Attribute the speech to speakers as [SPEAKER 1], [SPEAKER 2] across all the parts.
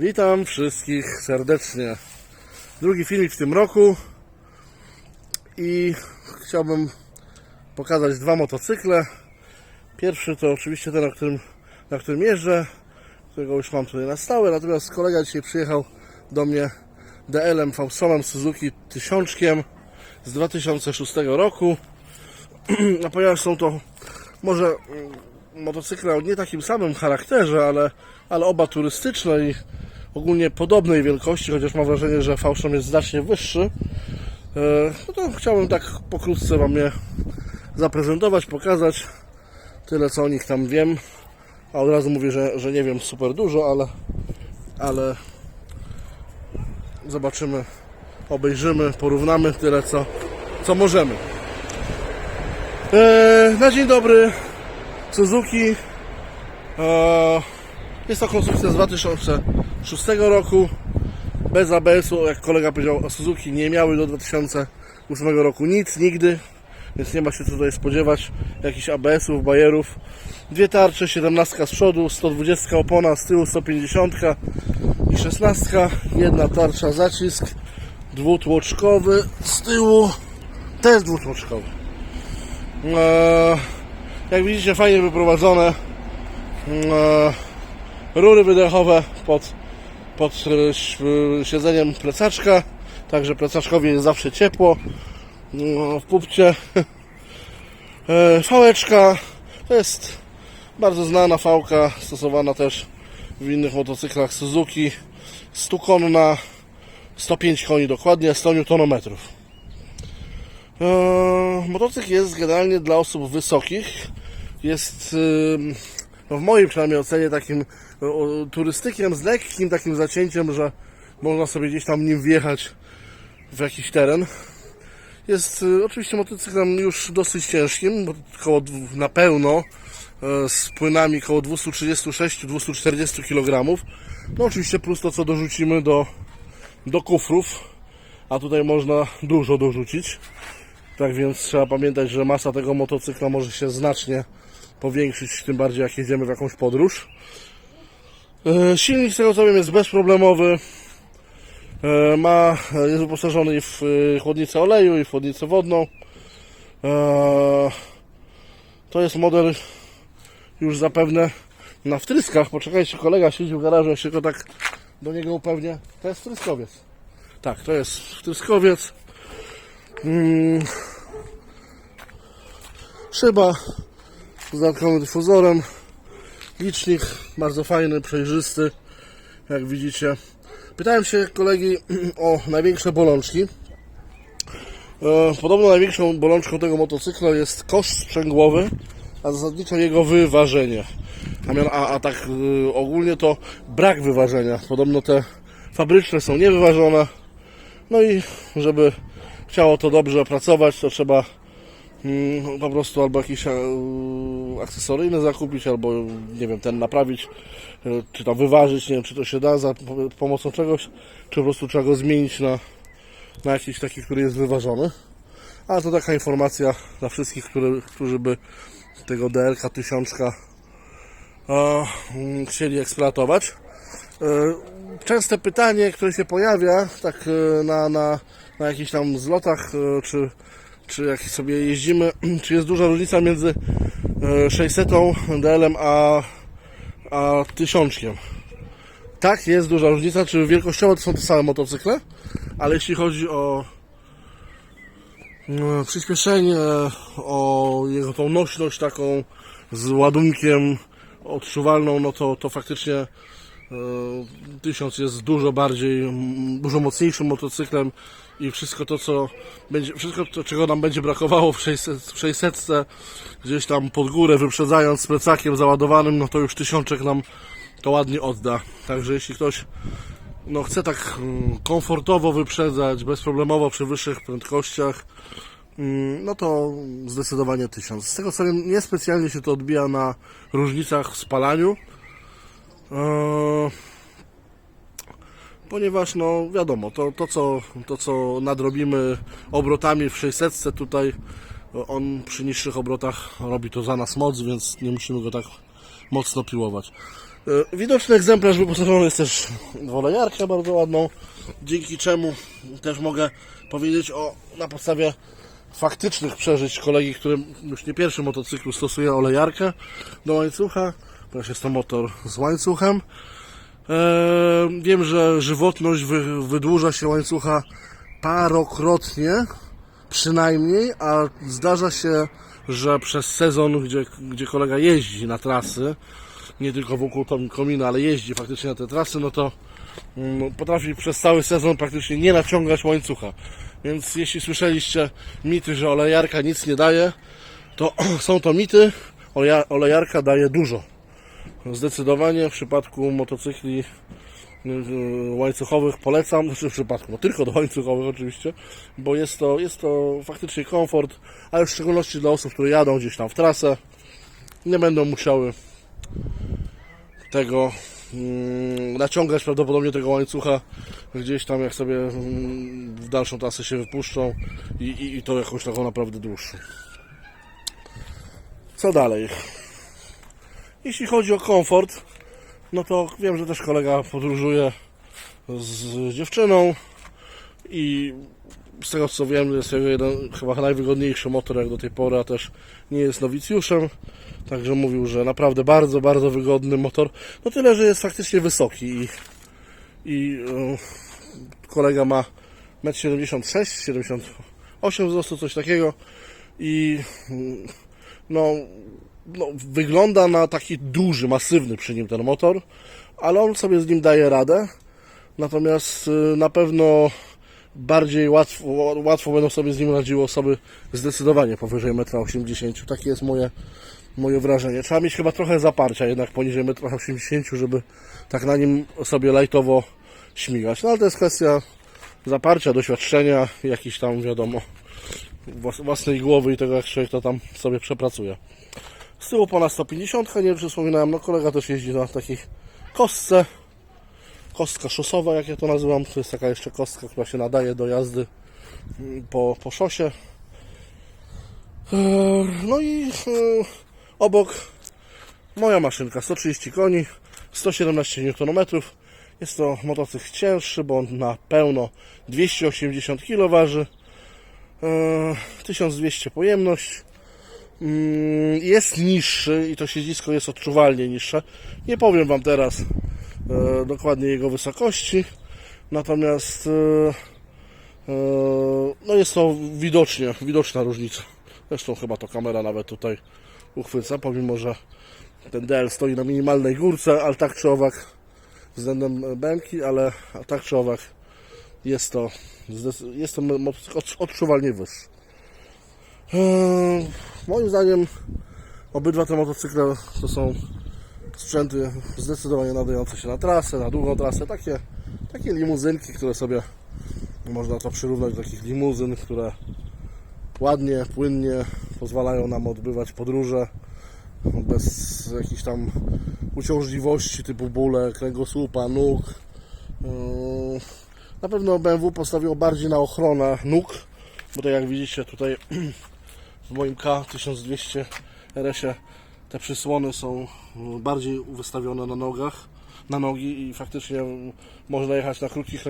[SPEAKER 1] Witam wszystkich serdecznie. Drugi filmik w tym roku i chciałbym pokazać dwa motocykle. Pierwszy to oczywiście ten, na którym, na którym jeżdżę, którego już mam tutaj na stałe, natomiast kolega dzisiaj przyjechał do mnie DL-em Faustomem Suzuki tysiączkiem z 2006 roku. A ponieważ są to może mm, motocykle o nie takim samym charakterze, ale, ale oba turystyczne i ogólnie podobnej wielkości, chociaż mam wrażenie, że Faustom jest znacznie wyższy, e, no to chciałbym tak pokrótce Wam je zaprezentować, pokazać tyle co o nich tam wiem. A od razu mówię, że, że nie wiem super dużo, ale, ale zobaczymy, obejrzymy, porównamy tyle co, co możemy. Eee, na dzień dobry Suzuki eee, jest to konstrukcja z 2006 roku bez ABS-u, jak kolega powiedział, Suzuki nie miały do 2008 roku nic, nigdy więc nie ma się co tutaj spodziewać jakichś ABS-ów, bajerów. Dwie tarcze, 17 z przodu 120 opona, z tyłu 150 i 16 jedna tarcza, zacisk dwutłoczkowy z tyłu też dwutłoczkowy. Eee, jak widzicie fajnie wyprowadzone. Eee, rury wydechowe pod, pod e, e, siedzeniem plecaczka także plecaczkowi jest zawsze ciepło. No, w pupcie E, fałeczka to jest bardzo znana fałka stosowana też w innych motocyklach Suzuki. Stukonna 105 koni dokładnie 100 Nm Eee, motocykl jest generalnie dla osób wysokich. Jest no w mojej przynajmniej ocenie takim o, turystykiem z lekkim takim zacięciem, że można sobie gdzieś tam nim wjechać w jakiś teren. Jest y, oczywiście motocyklem już dosyć ciężkim, bo na pełno e, z płynami około 236-240 kg. No oczywiście plus to co dorzucimy do, do kufrów, a tutaj można dużo dorzucić. Tak więc trzeba pamiętać, że masa tego motocykla może się znacznie powiększyć, tym bardziej jak jedziemy w jakąś podróż. E, Silnik z tego co wiem jest bezproblemowy. E, Ma, jest wyposażony i w e, chłodnicę oleju i w chłodnicę wodną. E, To jest model już zapewne na wtryskach. Poczekajcie, kolega siedzi w garażu, ja się go tak do niego upewnię. To jest wtryskowiec. Tak, to jest wtryskowiec. Mm. Szyba z dodatkowym dyfuzorem. Licznik bardzo fajny, przejrzysty, jak widzicie. Pytałem się kolegi o największe bolączki. E, Podobno największą bolączką tego motocykla jest kosz sprzęgłowy, a zasadniczo jego wyważenie. A, a, tak y, ogólnie to brak wyważenia. Podobno te fabryczne są niewyważone. No i żeby chciało to dobrze pracować, to trzeba po prostu albo jakiś e, akcesoryjny zakupić, albo nie wiem, ten naprawić, e, czy tam wyważyć, nie wiem, czy to się da za po- pomocą czegoś, czy po prostu trzeba go zmienić na, na jakiś taki, który jest wyważony. A to taka informacja dla wszystkich, który, którzy by tego DLK 1000 e, mm, chcieli eksploatować. Częste pytanie, które się pojawia tak na, na, na jakichś tam zlotach, czy, czy jak sobie jeździmy, czy jest duża różnica między e, 600 DL-em a, a 1000. Tak, jest duża różnica, czy wielkościowo to są te same motocykle, ale jeśli chodzi o e, przyspieszenie, o jego tą nośność taką z ładunkiem odczuwalną, no to, to faktycznie e, 1000 jest dużo bardziej, dużo mocniejszym motocyklem i wszystko to, co będzie, wszystko to, czego nam będzie brakowało w 600, w 600 gdzieś tam pod górę wyprzedzając z plecakiem załadowanym, no to już tysiączek nam to ładnie odda. Także jeśli ktoś no, chce tak mm, komfortowo wyprzedzać, bezproblemowo przy wyższych prędkościach, mm, no to zdecydowanie 1000. Z tego co wiem, niespecjalnie się to odbija na różnicach w spalaniu. Eee, ponieważ no wiadomo, to, to, co, to co nadrobimy obrotami w 600 tutaj on przy niższych obrotach robi to za nas moc, więc nie musimy go tak mocno piłować. E, Widoczny egzemplarz wyposażony jest też w olejarkę bardzo ładną, dzięki czemu też mogę powiedzieć o, na podstawie faktycznych przeżyć kolegi, który już nie pierwszy motocyklu stosuje olejarkę do łańcucha, ponieważ jest to motor z łańcuchem. E, wiem, że żywotność wy, wydłuża się łańcucha parokrotnie, przynajmniej, a zdarza się, że przez sezon, gdzie, gdzie kolega jeździ na trasy, nie tylko wokół komina, ale jeździ faktycznie na te trasy, no to mm, potrafi przez cały sezon praktycznie nie naciągać łańcucha. Więc jeśli słyszeliście mity, że olejarka nic nie daje, to są to mity. Oleja- Olejarka daje dużo. Zdecydowanie w przypadku motocykli yy, łańcuchowych polecam, znaczy w przypadku, no tylko do łańcuchowych oczywiście, bo jest to, jest to faktycznie komfort, ale w szczególności dla osób, które jadą gdzieś tam w trasę, nie będą musiały tego mm, naciągać prawdopodobnie tego łańcucha gdzieś tam jak sobie mm, w dalszą trasę się wypuszczą i, i, i to jakąś taką naprawdę dłuższą. Co dalej? Jeśli chodzi o komfort, no to wiem, że też kolega podróżuje z dziewczyną i z tego co wiem, jest jego jeden chyba najwygodniejszy motor jak do tej pory, a też nie jest nowicjuszem. Także mówił, że naprawdę bardzo, bardzo wygodny motor. No tyle, że jest faktycznie wysoki i, i e, kolega ma 1,76 m, 78 wzrostu, coś takiego i mm, no, no, wygląda na taki duży, masywny przy nim ten motor, ale on sobie z nim daje radę. Natomiast y, na pewno bardziej łatwo, łatwo będą sobie z nim radziły osoby zdecydowanie powyżej 1,80 m. Takie jest moje, moje wrażenie. Trzeba mieć chyba trochę zaparcia jednak poniżej 1,80 m, żeby tak na nim sobie lajtowo śmigać. No ale to jest kwestia zaparcia, doświadczenia, jakiś tam wiadomo własnej głowy i tego jak człowiek to tam sobie przepracuje. Z tyłu ponad 150, nie wiem czy wspominałem, no kolega też jeździ na takiej kostce, kostka szosowa jak ja to nazywam, to jest taka jeszcze kostka, która się nadaje do jazdy mm, po, po szosie. Eee, No i e, obok moja maszynka, 130 koni, 117 Nm. Jest to motocykl cięższy, bo on na pełno 280 kg waży. Eee, 1200 pojemność. Mm, Jest niższy i to siedzisko jest odczuwalnie niższe. Nie powiem Wam teraz e, dokładnie jego wysokości, natomiast e, e, no jest to widocznie, widoczna różnica. Zresztą chyba to kamera nawet tutaj uchwyca, pomimo że ten DL stoi na minimalnej górce, ale tak czy owak względem bęki, ale tak czy owak jest to, jest to odczuwalnie wyższy. Eee, Moim zdaniem obydwa te motocykle to są sprzęty zdecydowanie nadające się na trasę, na długą trasę, takie, takie limuzynki, które sobie można to przyrównać do takich limuzyn, które ładnie, płynnie pozwalają nam odbywać podróże bez jakichś tam uciążliwości typu bóle kręgosłupa, nóg. Na pewno BMW postawiło bardziej na ochronę nóg, bo tak jak widzicie tutaj w moim K1200 RS-ie te przysłony są bardziej wystawione na nogach, na nogi i faktycznie można jechać na krótkich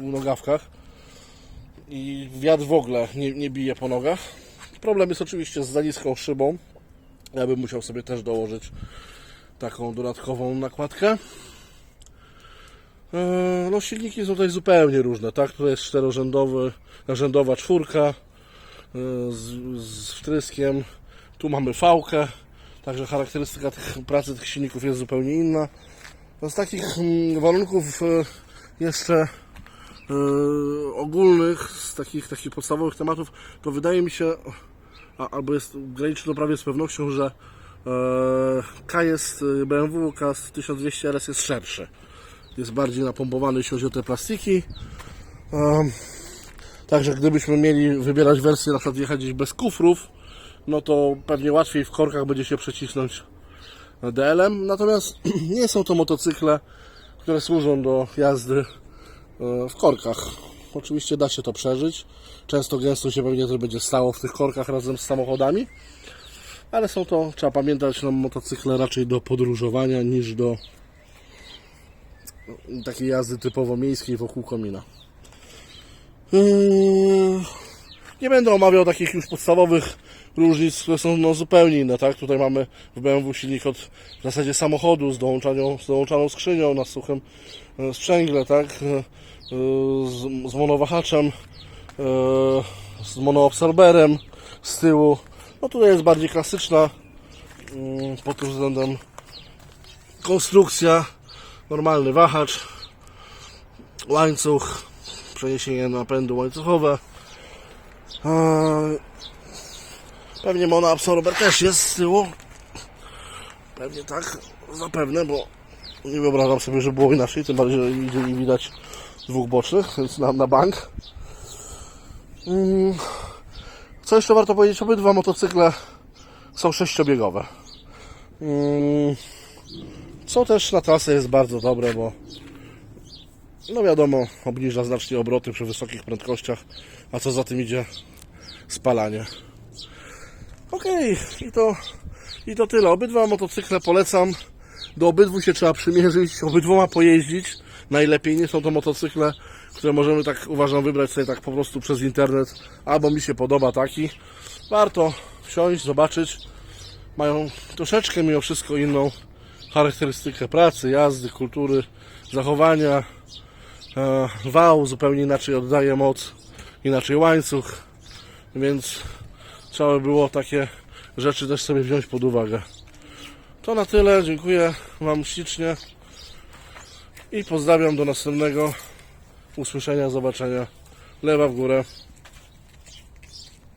[SPEAKER 1] nogawkach i wiatr w ogóle nie, nie bije po nogach. Problem jest oczywiście z za niską szybą. Ja bym musiał sobie też dołożyć taką dodatkową nakładkę. Eee, No silniki są tutaj zupełnie różne, tak? Tutaj jest czterorzędowy, rzędowa czwórka e, z, z wtryskiem. Tu mamy fałkę, także charakterystyka tych, pracy tych silników jest zupełnie inna. No z takich mm, warunków e, jeszcze e, ogólnych, z takich, takich podstawowych tematów, to wydaje mi się, albo jest graniczy to prawie z pewnością, że e, K jest e, BMW K 1200 RS jest szerszy. Jest bardziej napompowany, jeśli chodzi o te plastiki. Em, Także gdybyśmy mieli wybierać wersję, na przykład jechać gdzieś bez kufrów, no to pewnie łatwiej w korkach będzie się przecisnąć DL-em. Natomiast nie są to motocykle, które służą do jazdy e, w korkach. Oczywiście da się to przeżyć. Często gęsto się pewnie to będzie stało w tych korkach razem z samochodami. Ale są to, trzeba pamiętać, no, motocykle raczej do podróżowania niż do takiej jazdy typowo miejskiej wokół komina. Yy, Nie będę omawiał takich już podstawowych różnic, które są no, zupełnie inne, tak? Tutaj mamy w BMW silnik od w zasadzie samochodu z, dołączanią, z dołączaną skrzynią na suchym e, sprzęgle, tak? E, Z, z monowahaczem, e, z monoabsorberem z tyłu. No tutaj jest bardziej klasyczna mm, pod tym względem konstrukcja, normalny wahacz, łańcuch, przeniesienie napędu łańcuchowe. Pewnie monoabsorber też jest z tyłu. Pewnie tak, zapewne, bo nie wyobrażam sobie, że było inaczej, tym bardziej, że nigdzie nie widać dwóch bocznych, więc na, na bank. Mm, Co jeszcze warto powiedzieć? Obydwa motocykle są sześciobiegowe. Co też na trasę jest bardzo dobre, bo no wiadomo, obniża znacznie obroty przy wysokich prędkościach, a co za tym idzie spalanie. Okej, i to i to tyle. Obydwa motocykle polecam. Do obydwu się trzeba przymierzyć, obydwoma pojeździć. Najlepiej nie są to motocykle, które możemy tak uważam wybrać sobie tak po prostu przez internet, albo mi się podoba taki. Warto wsiąść, zobaczyć. Mają troszeczkę mimo wszystko inną charakterystykę pracy, jazdy, kultury, zachowania. E, wał zupełnie inaczej oddaje moc, inaczej łańcuch, więc trzeba by było takie rzeczy też sobie wziąć pod uwagę. To na tyle, dziękuję Wam ślicznie i pozdrawiam do następnego usłyszenia, zobaczenia. Lewa w górę.